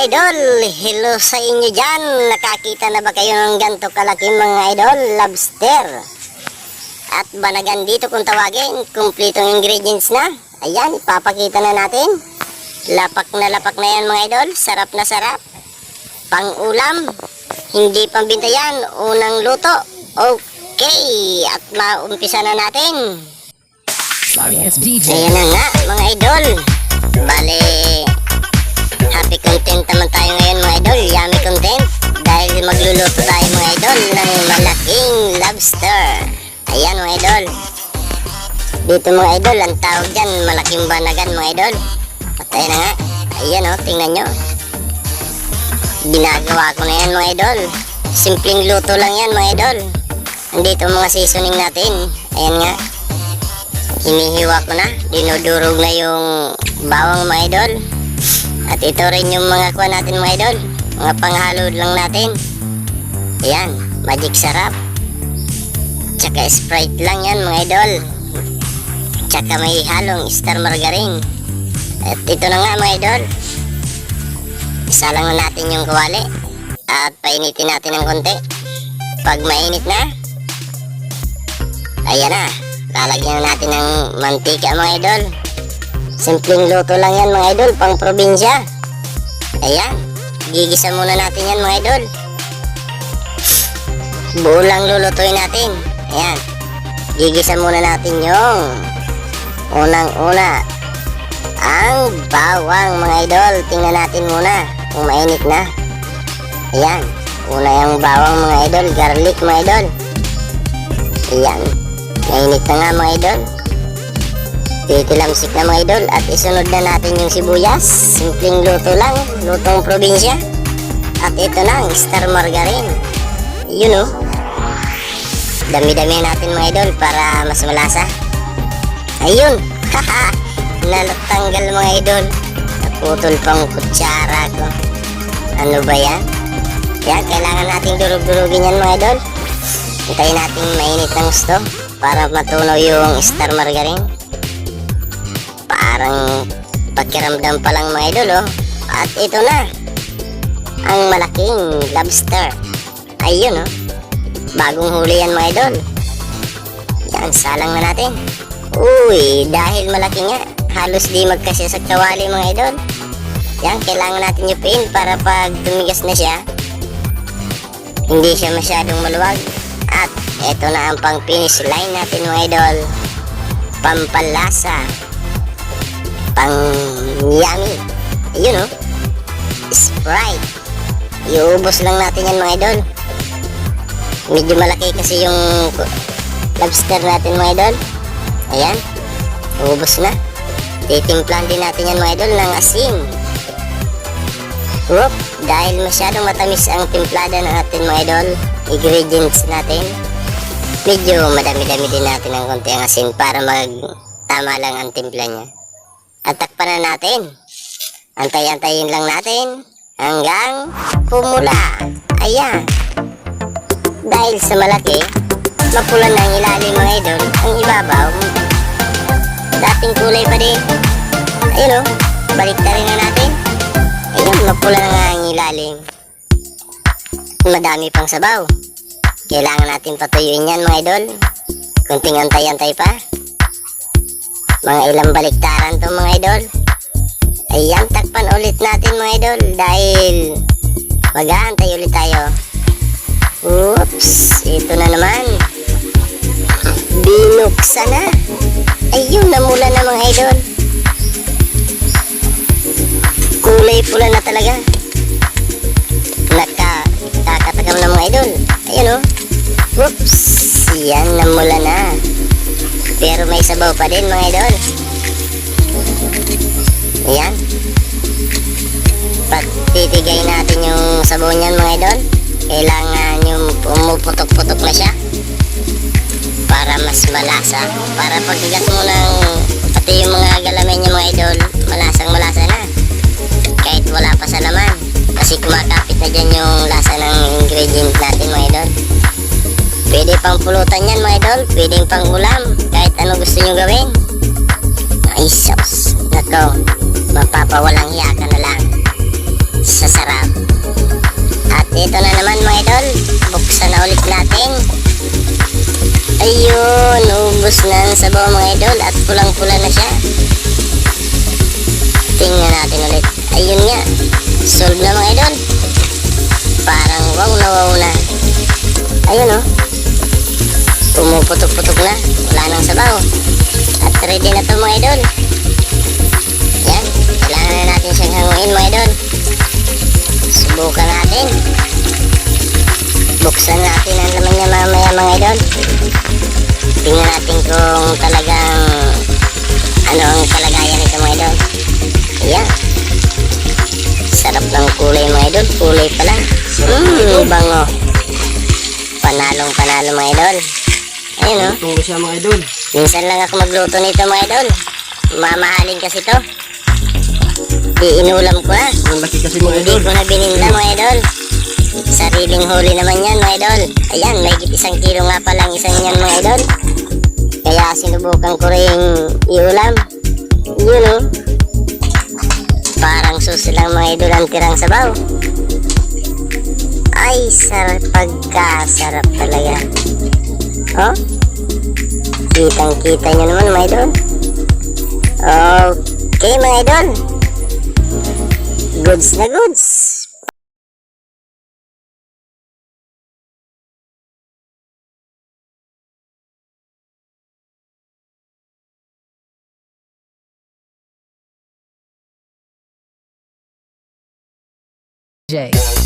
idol. Hello sa inyo dyan. Nakakita na ba kayo ng ganito kalaking mga idol? Lobster. At banagan dito kung tawagin. Kumplitong ingredients na. Ayan, ipapakita na natin. Lapak na lapak na yan mga idol. Sarap na sarap. Pang ulam. Hindi pambinta yan. Unang luto. Okay. At maumpisa na natin. Ayan na nga mga idol. Bale, content tayo ngayon mga idol. Yummy content. Dahil magluluto tayo mga idol ng malaking lobster. Ayan mga idol. Dito mga idol, ang tawag dyan, malaking banagan mga idol. At na nga. Ayan o, tingnan nyo. Ginagawa ko na yan mga idol. Simpleng luto lang yan mga idol. Andito mga seasoning natin. Ayan nga. Hinihiwa ko na. Dinudurog na yung bawang mga idol. At ito rin yung mga kuha natin mga idol. Mga panghalo lang natin. Ayan, magic sarap. Tsaka Sprite lang yan mga idol. Tsaka may halong star margarine. At ito na nga mga idol. Isa lang na natin yung kawali. At painitin natin ng konti. Pag mainit na, ayan na. Lalagyan na natin ng mantika mga idol. Simpleng luto lang yan mga idol, pang probinsya. Ayan, gigisa muna natin yan mga idol. Buo lang lulutuin natin. Ayan, gigisa muna natin yung unang-una. Ang bawang mga idol, tingnan natin muna kung mainit na. Ayan, una yung bawang mga idol, garlic mga idol. Ayan, Mainit na nga mga idol. Titilamsik na mga idol at isunod na natin yung sibuyas. Simpleng luto lang, lutong probinsya. At ito na ang star margarine. Yun o. Dami-dami natin mga idol para mas malasa. Ayun. Haha. Nalatanggal mga idol. Naputol pang kutsara ko. Ano ba yan? Kaya kailangan nating durug-durugin yan mga idol. Hintayin natin mainit ng gusto para matunaw yung star margarine. Parang pakiramdam pa lang mga idol oh. At ito na. Ang malaking lobster. Ayun oh. Bagong huli yan mga idol. Yan, salang na natin. Uy, dahil malaki nga. Halos di magkasya sa kawali mga idol. Yan, kailangan natin yupin para pag tumigas na siya, hindi siya masyadong maluwag. At eto na ang pang finish line natin mga idol. Pampalasa. Pang yummy. Ayun oh. Sprite. Iubos lang natin yan mga idol. Medyo malaki kasi yung lobster natin mga idol. Ayan. Ubos na. Titimplan din natin yan mga idol ng asin. Whoop, dahil masyadong matamis ang timplada natin mga idol, ingredients natin, medyo madami-dami din natin ng konti ang asin para mag tama lang ang timpla niya. At takpan na natin. Antay-antayin lang natin hanggang pumula. Ayan. Dahil sa malaki, mapula na ang ilalim mga idol, ang ibabaw, dating kulay pa din. Ayun o, balik rin na natin. Ayun, mapula na nga ang ilalim. Madami pang sabaw. Kailangan natin patuyuin yan mga idol. Kunting antay-antay pa. Mga ilang baliktaran to mga idol. Ayan, takpan ulit natin mga idol dahil mag-aantay ulit tayo. Oops, ito na naman. Binuksan na. Ayun, namula na mga idol. Kulay pula na talaga. Naka, kakatakam na mga idol. Ayan o. Whoops. Yan, namula na. Pero may sabaw pa din mga idol. Ayan. Pag natin yung sabaw niyan mga idol, kailangan yung pumuputok-putok na siya para mas malasa. Para pagkagat mo ng pati yung mga galamin niya mga idol, malasang malasa na. Kahit wala pa sa laman. Kasi kumakapit na dyan yung lasa ng ingredient natin mga idol. Pwede pang pulutan yan mga idol. Pwede pang ulam. Ano gusto nyo gawin. Sauce. Nako. Mapapawalang hiya ka na lang. sa sarap. At ito na naman mga idol, buksan na ulit natin. Ayun, ubos na ang sabaw mga idol at pulang-pula na siya. Tingnan natin ulit. Ayun nga, solve na mga idol. Parang wow na wow na. Ayun oh. Pumuputok-putok na. Wala nang sabaw. Ready na to mga idol. Yan. Kailangan na natin siyang hanguin mga idol. Subukan natin. Buksan natin ang laman niya mamaya mga idol. Tingnan natin kung talagang ano ang kalagayan nito mga idol. Yan. Sarap ng kulay mga idol. Kulay pala. Mmm, bango. Panalong panalo mga idol. Ayun oh. Tunggu siya mga idol. Minsan lang ako magluto nito mga idol. Mamahalin kasi to. Iinulam ko na. Ang laki kasi mga Hindi idol. ko na bininda mga idol. Sariling huli naman yan mga idol. Ayan, may isang kilo nga palang isang yan mga idol. Kaya sinubukan ko rin iulam. Yun oh. Parang susi lang mga idol ang tirang sabaw. Ay, sarap pagkasarap talaga. Oh? Kitang kita nyo naman mga idol. Okay mga idol. Goods na goods. J.